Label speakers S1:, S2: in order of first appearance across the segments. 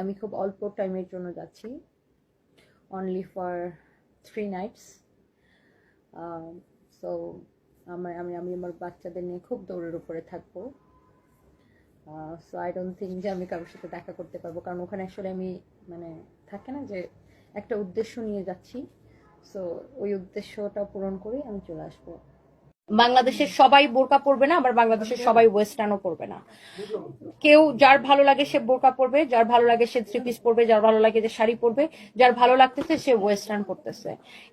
S1: আমি খুব অল্প টাইমের জন্য যাচ্ছি। Only for three nights so আমার, আমি আমি আমার বাচ্চাদের নিয়ে খুব দৌড়ের উপরে থাকব। সো আই ডোন্ট থিঙ্ক যে আমি কারোর সাথে দেখা করতে পারব। কারণ ওখানে আসলে আমি মানে থাকে না যে একটা উদ্দেশ্য নিয়ে যাচ্ছি। সো ওই উদ্দেশ্যটা পূরণ করেই আমি চলে আসব। বাংলাদেশের সবাই বোরকা পরবে না, আবার বাংলাদেশের সবাই ওয়েস্টার্নও পরবে না। কেউ যার ভালো লাগে সে বোরকা পরবে, যার ভালো লাগে সে থ্রি পিস পরবে, যার ভালো লাগে যে শাড়ি পরবে, যার ভালো লাগতেছে সে ওয়েস্টার্ন পরতেছে।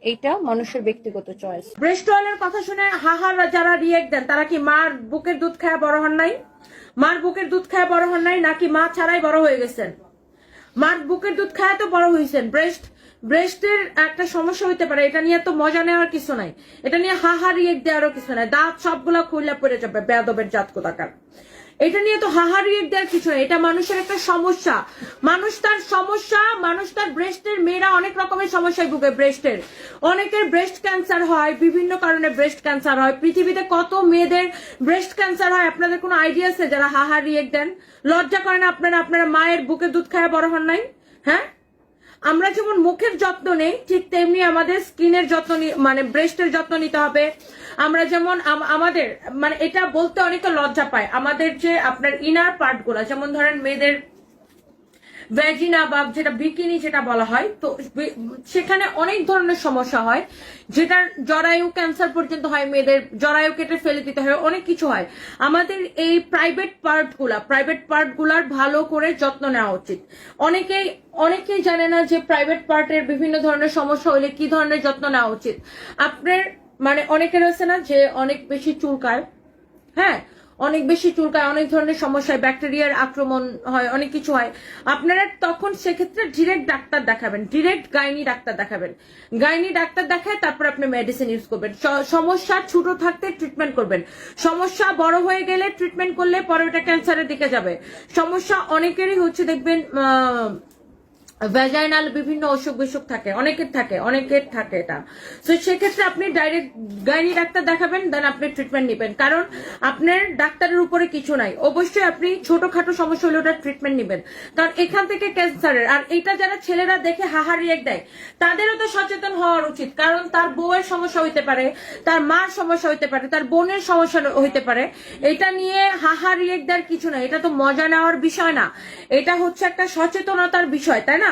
S1: এইটা মানুষের ব্যক্তিগত চয়েস
S2: ব্রেস্ট অয়েলের কথা শুনে হাহার যারা রিয়েক্ট দেন, তারা কি মার বুকের দুধ খায় বড় হন নাই? মার বুকের দুধ খায় বড় হন নাই, নাকি মা ছাড়াই বড় হয়ে গেছেন? মার বুকের দুধ খায় তো বড় হয়েছেন ব্রেস্ট ব্রেস্টের একটা সমস্যা হইতে পারে, এটা নিয়ে তো মজা নেওয়ার কিছু নাই। এটা নিয়ে হাহা রিয়েক্ট দেওয়ারও কিছু নাই। দাঁত সবগুলা খুললা পড়ে যাবে বেদবের জাত কোথাকার এটা নিয়ে তো হাহার হাহারিয়ে দেওয়ার কিছু নেই। এটা মানুষের একটা সমস্যা। মানুষ তার সমস্যা, মানুষ তার ব্রেস্টের মেয়েরা অনেক রকমের সমস্যায় ভুগে ব্রেস্টের। অনেকের ব্রেস্ট ক্যান্সার হয়, বিভিন্ন কারণে ব্রেস্ট ক্যান্সার হয়। পৃথিবীতে কত মেয়েদের ব্রেস্ট ক্যান্সার হয়, আপনাদের কোনো আইডিয়া আছে? যারা হাহা রিয়েক্ট দেন, লজ্জা করেন আপনারা আপনারা মায়ের বুকে দুধ খায় বড় হন নাই? হ্যাঁ? আমরা যেমন মুখের যত্ন নেই, ঠিক তেমনি আমাদের স্কিনের যত্ন মানে ব্রেস্টের যত্ন নিতে হবে। আমরা যেমন আমাদের মানে এটা বলতে অনেকে লজ্জা পায়। আমাদের যে আপনার ইনার পার্টগুলা, যেমন ধরেন মেয়েদের ভ্যাজিনা বা যেটা বিকিনি যেটা বলা হয়, তো সেখানে অনেক ধরনের সমস্যা হয়। যেটার জরায়ু ক্যান্সার পর্যন্ত হয়, মেয়েদের জরায়ু কেটে ফেলে দিতে হয়, অনেক কিছু হয়। আমাদের এই প্রাইভেট পার্টগুলা প্রাইভেট পার্টগুলার ভালো করে যত্ন নেওয়া উচিত। অনেকেই অনেকেই জানে না যে প্রাইভেট পার্টের বিভিন্ন ধরনের সমস্যা হলে কি ধরনের যত্ন নেওয়া উচিত। আপনার মানে অনেকের হচ্ছে না যে অনেক বেশি চুলকায় হ্যাঁ? অনেক বেশি চুলকায়, অনেক ধরনের সমস্যা ব্যাকটেরিয়ার আক্রমণ হয়, অনেক কিছু হয়। আপনারা তখন সেক্ষেত্রে ডিরেক্ট ডাক্তার দেখাবেন ডিরেক্ট গাইনি ডাক্তার দেখাবেন। গাইনি ডাক্তার দেখায় তারপর আপনি মেডিসিন ইউজ করবেন। সমস্যা ছোট থাকতে ট্রিটমেন্ট করবেন। সমস্যা বড় হয়ে গেলে ট্রিটমেন্ট করলে পরে ওটা ক্যান্সারের দিকে যাবে। সমস্যা অনেকেরই হচ্ছে, দেখবেন ভ্যাজাইনাল বিভিন্ন অসুখ বিসুখ থাকে। অনেকের থাকে অনেকের থাকে এটা। তো সেক্ষেত্রে আপনি ডাইরেক্ট গাইনি ডাক্তার দেখাবেন দেন আপনি ট্রিটমেন্ট নেবেন। কারণ আপনার ডাক্তারের উপরে কিছু নাই। অবশ্যই আপনি ছোটখাটো সমস্যা হলে ওটা ট্রিটমেন্ট নেবেন। কারণ এখান থেকে ক্যান্সারের আর এটা যারা ছেলেরা দেখে হাহা রিয়েক্ট দেয়, তাদেরও তো সচেতন হওয়ার উচিত। কারণ তার বউয়ের সমস্যা হইতে পারে, তার মার সমস্যা হইতে পারে, তার বোনের সমস্যা হইতে পারে। এটা নিয়ে হাহা রিয়েক্ট দেওয়ার কিছু না এটা তো মজা নেওয়ার বিষয় না। এটা হচ্ছে একটা সচেতনতার বিষয়, তাই না?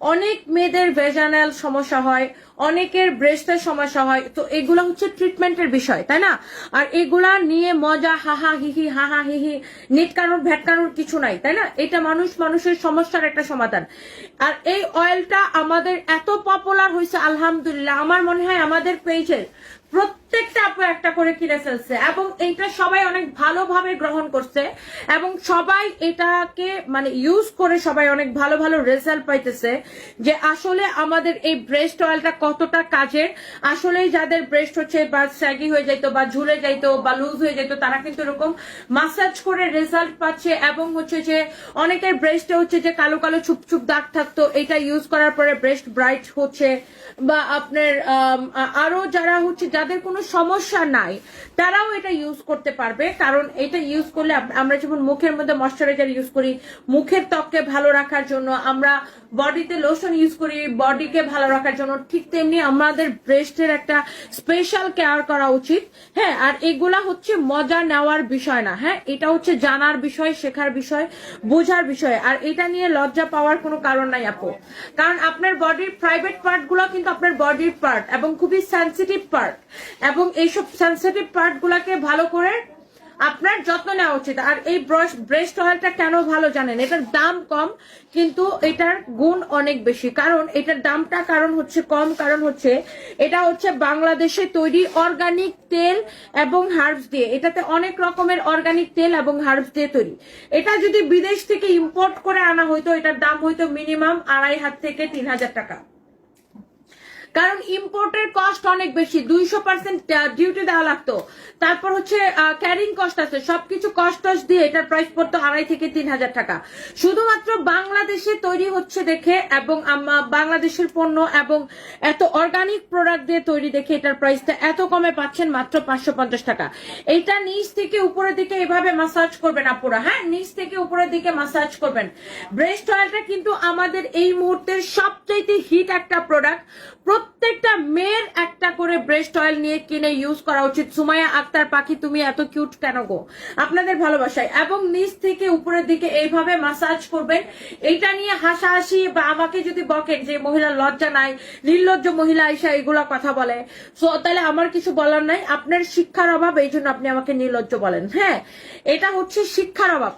S2: অনেক মেয়েদের ভেজানাল সমস্যা হয়, অনেকের ব্রেস্টের সমস্যা হয়, তো এগুলো হচ্ছে ট্রিটমেন্টের বিষয়, তাই না? আর এগুলা নিয়ে মজা, হাহা, হিহি হাহা, হিহি নিটকানোর ভ্যাটকানোর কিছু নাই, তাই না? এটা মানুষ মানুষের সমস্যার একটা সমাধান। আর এই অয়েলটা আমাদের এত পপুলার হয়েছে, আলহামদুলিল্লাহ, আমার মনে হয় আমাদের পেজের প্রত্যেকটা আপু একটা করে কিনে ফেলছে, এবং এইটা সবাই অনেক ভালোভাবে গ্রহণ করছে, এবং সবাই এটাকে মানে ইউজ করে সবাই অনেক ভালো ভালো রেজাল্ট পাইতেছে। যে আসলে আমাদের এই ব্রেস্ট অয়েলটা কতটা কাজের? আসলে যাদের ব্রেস্ট হচ্ছে বা স্যাগি হয়ে যাইতো বা ঝুলে যাইতো বা লুজ হয়ে যাইতো, তারা কিন্তু এরকম মাসাজ করে রেজাল্ট পাচ্ছে এবং হচ্ছে যে অনেকের ব্রেস্টে হচ্ছে যে কালো কালো ছুপ ছুপ দাগ থাকতো, এটা ইউজ করার পরে ব্রেস্ট ব্রাইট হচ্ছে। বা আপনার আরও যারা হচ্ছে যাদের কোনো সমস্যা নাই, তারাও এটা ইউজ করতে পারবে। কারণ এটা ইউজ করলে আমরা যেমন মুখের মধ্যে ময়শ্চারাইজার ইউজ করি, মুখের ত্বককে ভালো রাখার জন্য আমরা বডিতে লোশন ইউজ করি বডিকে ভালো রাখার জন্য। ঠিক তেমনি আমাদের ব্রেস্টের একটা স্পেশাল কেয়ার করা উচিত। হ্যাঁ আর এগুলা হচ্ছে মজা নেওয়ার বিষয় না। হ্যাঁ এটা হচ্ছে জানার বিষয়, শেখার বিষয়, বোঝার বিষয়। আর এটা নিয়ে লজ্জা পাওয়ার কোনো কারণ নাই আপু। কারণ আপনার বডির প্রাইভেট পার্টগুলো কিন্তু আপনার বডির পার্ট এবং খুবই সেন্সিটিভ পার্ট এবং এইসব সেন্সিটিভ পার্ট গুলাকে ভালো করে আপনার যত্ন নেওয়া উচিত। আর এই ব্রাশ ব্রেস্ট অয়েলটা কেন ভালো জানেন? এটার দাম কম, কিন্তু এটার গুণ অনেক বেশি। কারণ এটার দামটা কারণ হচ্ছে কম, কারণ হচ্ছে এটা হচ্ছে বাংলাদেশে তৈরি অর্গানিক তেল এবং হার্বস দিয়ে। এটাতে অনেক রকমের অর্গানিক তেল এবং হার্বস দিয়ে তৈরি। এটা যদি বিদেশ থেকে ইম্পোর্ট করে আনা হইতো, এটার দাম হইতো মিনিমাম আড়াই হাত থেকে তিন হাজার টাকা। কারণ ইম্পোর্টের কস্ট অনেক বেশি, দুইশো পার্সেন্ট ডিউটি দেওয়া লাগতো। তারপর হচ্ছে ক্যারিং কস্ট আছে, সবকিছু কস্ট দিয়ে এটার প্রাইস পড়তো আড়াই থেকে তিন হাজার টাকা। শুধুমাত্র বাংলাদেশে তৈরি হচ্ছে দেখে এবং বাংলাদেশের পণ্য এবং এত অর্গানিক প্রোডাক্ট দিয়ে তৈরি দেখে এটার প্রাইসটা এত কমে পাচ্ছেন মাত্র পাঁচশো পঞ্চাশ টাকা। এটা নিচ থেকে উপরের দিকে এভাবে মাসাজ করবেন আপুরা হ্যাঁ? নিচ থেকে উপরের দিকে মাসাজ করবেন। ব্রেস্ট অয়েলটা কিন্তু আমাদের এই মুহূর্তের সবচাইতে হিট একটা প্রোডাক্ট প্রত্যেকটা মেয়ের একটা করে ব্রেস্ট অয়েল নিয়ে কিনে ইউজ করা উচিত। সুমাইয়া আক্তার, পাখি, তুমি এত কিউট কেন গো? আপনাদের ভালোবাসায়। এবং নিচ থেকে উপরের দিকে এইভাবে মাসাজ করবেন। এইটা নিয়ে হাসাহাসি বা আমাকে যদি বকেন যে মহিলা লজ্জা নাই, নির্লজ্জ মহিলা আইসা এগুলা কথা বলে। সো তাহলে আমার কিছু বলার নাই। আপনার শিক্ষার অভাব, এই জন্য আপনি আমাকে নির্লজ্জ বলেন। হ্যাঁ এটা হচ্ছে শিক্ষার অভাব।